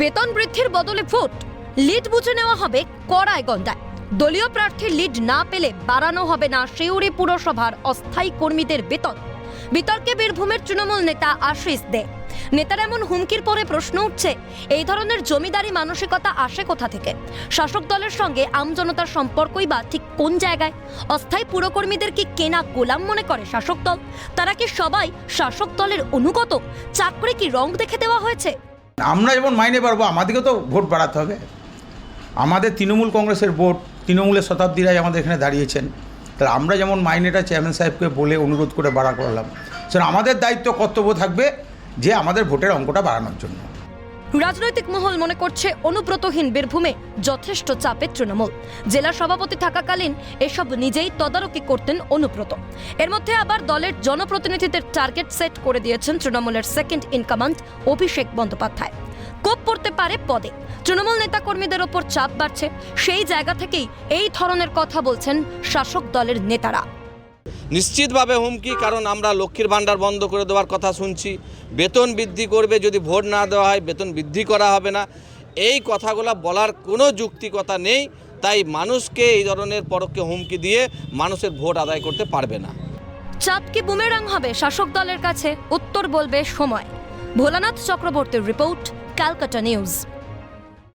বেতন বৃদ্ধির বদলে ভোট। লিড বুঝে নেওয়া হবে কড়ায় গন্ডায় দলীয় প্রার্থীর লিড না পেলে বাড়ানো হবে না শিউরি পুরসভার অস্থায়ী কর্মীদের বেতন। বিতর্কে বীরভূমের তৃণমূল নেতা আশিস দে। নেতার এমন হুমকির পরে প্রশ্ন উঠছে, এই ধরনের জমিদারি মানসিকতা আসে কোথা থেকে? শাসক দলের সঙ্গে আমজনতার সম্পর্কই বা ঠিক কোন জায়গায়? অস্থায়ী পুরকর্মীদের কি কেনা গোলাম মনে করে শাসক দল? তারা কি সবাই শাসক দলের অনুগত? চাকরি কি রং দেখে দেওয়া হয়েছে? আমরা যেমন মাইনে পারব আমাদেরকে তো ভোট বাড়াতে হবে। আমাদের তৃণমূল কংগ্রেসের ভোট, তৃণমূলের শতাব্দীরাই আমাদের এখানে দাঁড়িয়েছেন। তাহলে আমরা যেমন মাইনেটা চেয়ারম্যান সাহেবকে বলে অনুরোধ করে বাড়া করলাম, সেটা আমাদের দায়িত্ব, কর্তব্য থাকবে যে আমাদের ভোটের অঙ্কটা বাড়ানোর জন্য। রাজনৈতিক মহল মনে করছে অনুব্রতহীন বীরভূমে যথেষ্ট চাপের তৃণমূল। জেলা সভাপতি থাকাকালীন এসব নিজেই তদারকি করতেন অনুব্রত। এর মধ্যে আবার দলের জনপ্রতিনিধিদের টার্গেট সেট করে দিয়েছেন তৃণমূলের second in command Abhishek Bandyopadhyay. কোপ পড়তে পারে পদে। তৃণমূল নেতাকর্মীদের ওপর চাপ বাড়ছে। সেই জায়গা থেকেই এই ধরনের কথা বলছেন শাসক দলের নেতারা। নিশ্চিতভাবে হুমকি, কারণ আমরা লক্ষ্মীর ভাণ্ডার বন্ধ করে দেওয়ার কথা শুনছি। বেতন বৃদ্ধি করবে, যদি ভোট না দেওয়া হয় বেতন বৃদ্ধি করা হবে না। এই কথাগুলো বলার কোনো যুক্তিকতা নেই, তাই মানুষকে এই ধরনের পরোক্ষে হুমকি দিয়ে মানুষের ভোট আদায় করতে পারবে না। চাপ কি বুমেরাং হবে? শাসক দলের কাছে উত্তর বলবে সময়। ভোলানাথ চক্রবর্তীর রিপোর্ট, ক্যালকাটা নিউজ।